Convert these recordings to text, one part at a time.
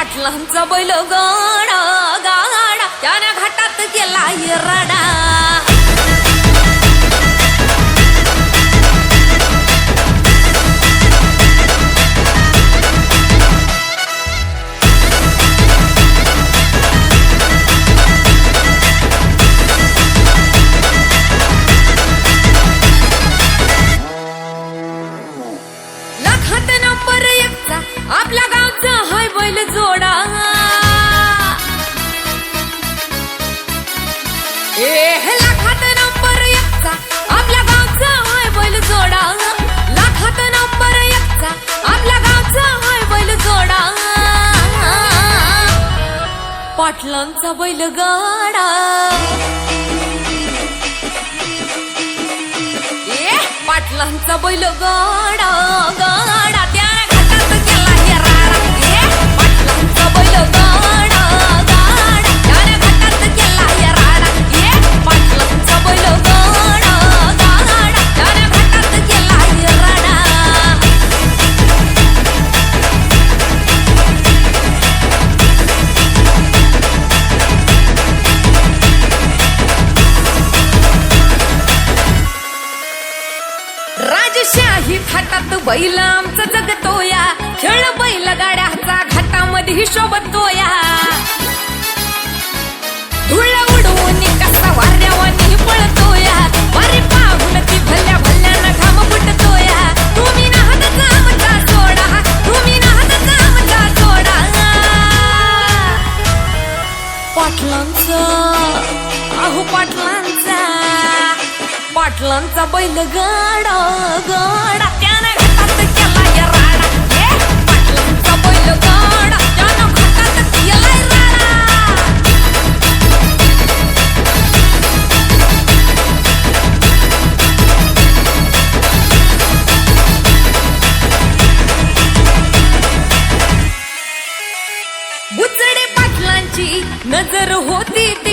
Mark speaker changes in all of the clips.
Speaker 1: पाटलांचा बैल गाणा गाणा त्याने घाटात केला रडा. पाटलांचा बैल गाडा ए पाटलांचा बैल गाडा बैल आमचा जगतोया. खेळ बैल गाड्याचा घाटामध्ये हिशोबतोया धुळ उडवून कसा वाऱ्यावानी पळतोया. वारे पाहून ती भल्या भल्यानं घाम फुटतोया. तुम्ही नाहत आमचा सोडा. तुम्ही नाहत आमचा सोडा. पाटलांचा अहो पाटलांचा. पाटलांचा बैल गाडा गाडा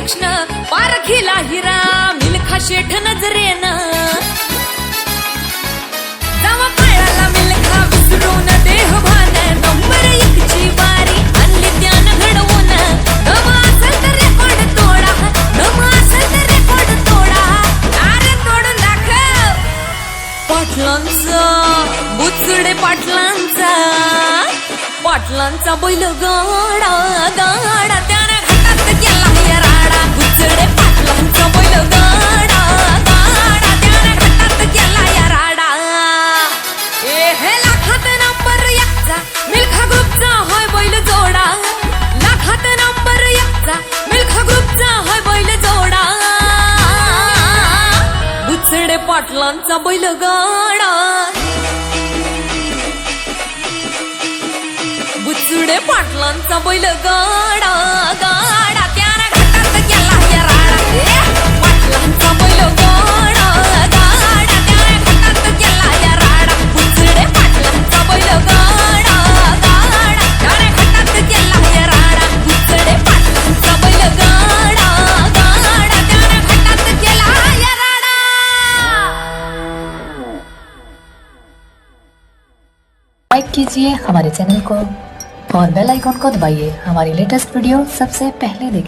Speaker 1: कृष्ण पारखीला हिरा मिलखा शेठ नजरेनं. जावा पायाला मिल्खा विसरून देह भान नंबर एकची बारी आणली घडवून. दम असेल तर रेकॉर्ड तोडा दम असेल तर रेकॉर्ड तोडा. अरे तोडून दाखव. पाटलांचा बुचडे पाटलांचा. पाटलांचा बैल गाडा गाडा एकचा मिल्खा ग्रुपचा होय बैल जोडा. लाखात नंबर एकचा मिल्खा ग्रुपचा होय बैल जोडा. बुचडे पाटलांचा बैल गाडा. बुचडे पाटलांचा बैल गाडा. गा
Speaker 2: लाइक कीजिए हमारे चैनल को और बेल आइकॉन को दबाइए। हमारी लेटेस्ट वीडियो सबसे पहले देखने